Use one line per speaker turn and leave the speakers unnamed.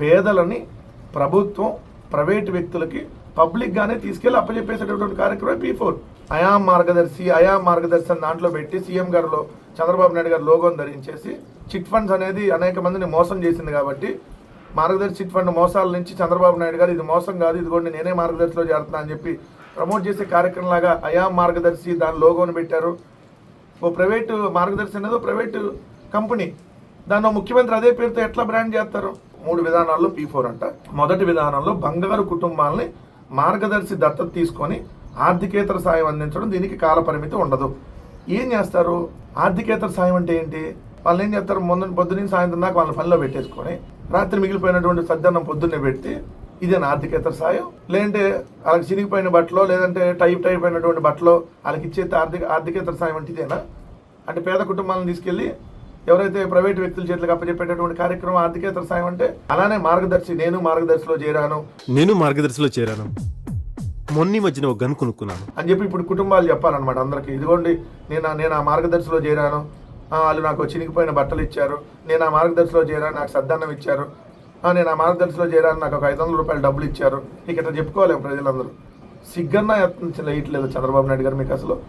పేదలని ప్రభుత్వం ప్రైవేట్ వ్యక్తులకి పబ్లిక్గానే తీసుకెళ్ళి అప్పచెప్పేసేటటువంటి కార్యక్రమం పీ ఫోర్ అయా మార్గదర్శి అయా మార్గదర్శి అని దాంట్లో పెట్టి సీఎం గారిలో చంద్రబాబు నాయుడు గారు లోగోని ధరించేసి చిట్ ఫండ్స్ అనేది అనేక మందిని మోసం చేసింది కాబట్టి మార్గదర్శి చిట్ ఫండ్ మోసాల నుంచి చంద్రబాబు నాయుడు గారు ఇది మోసం కాదు ఇది కూడా నేనే మార్గదర్శిలో చేరుతున్నా అని చెప్పి ప్రమోట్ చేసే కార్యక్రమం లాగా అయా మార్గదర్శి దాని లోగోని పెట్టారు. ఓ ప్రైవేటు మార్గదర్శి అనేది ఓ ప్రైవేటు కంపెనీ. దాన్ని ముఖ్యమంత్రి అదే పేరుతో ఎట్లా బ్రాండ్ చేస్తారు? మూడు విధానాల్లో పీ ఫోర్ అంట. మొదటి విధానంలో బంగారు కుటుంబాలని మార్గదర్శి దత్తత తీసుకొని ఆర్థికేతర సాయం అందించడం దీనికి కాలపరిమితి ఉండదు. ఏం చేస్తారు? ఆర్థికేతర సాయం అంటే ఏంటి? వాళ్ళు ఏం చేస్తారు? మొన్న పొద్దున్న సాయంత్రం దాకా వాళ్ళని పనిలో పెట్టేసుకొని రాత్రి మిగిలిపోయినటువంటి సద్దన్నం పొద్దున్నే పెట్టి ఇదేనా ఆర్థికేతర సాయం? లేదంటే వాళ్ళకి చినిగిపోయిన బట్టలో లేదంటే టైప్ టైప్ అయినటువంటి బట్టలో వాళ్ళకి ఇచ్చే ఆర్థిక ఆర్థికేతర సాయం అంటే ఇదేనా? అంటే పేద కుటుంబాలను తీసుకెళ్ళి ఎవరైతే ప్రైవేట్ వ్యక్తుల చేతులకు అప్పచెప్పేటటువంటి కార్యక్రమం ఆర్థికేతర సాయం అంటే అలానే మార్గదర్శి నేను మార్గదర్శిలో చేరాను.
నేను మార్గదర్శిలో చేరాను. మొన్న మధ్యన ఒక గన్ కొనుక్కున్నాను.
అని చెప్పి ఇప్పుడు కుటుంబాలు చెప్పాలన్నమాట అందరికి. ఇదిగోండి నేను ఆ- నేను ఆ మార్గదర్శిలో చేరాను. ఆ, వాళ్ళు నాకు చినిగిపోయిన బట్టలు ఇచ్చారు. నేను ఆ మార్గదర్శిలో చేరాను నాకు సద్దన్నం ఇచ్చారు. ఆ, నేను ఆ మార్గదర్శిలో చేరాను నాకు ఒక ఐదు వందల రూపాయలు డబ్బులు ఇచ్చారు. ఇక ఇట్లా చెప్పుకోలేము ప్రజలందరూ. సిగ్గన్నా ఎత్తించలేదు చంద్రబాబు నాయుడు గారు మీకు అసలు.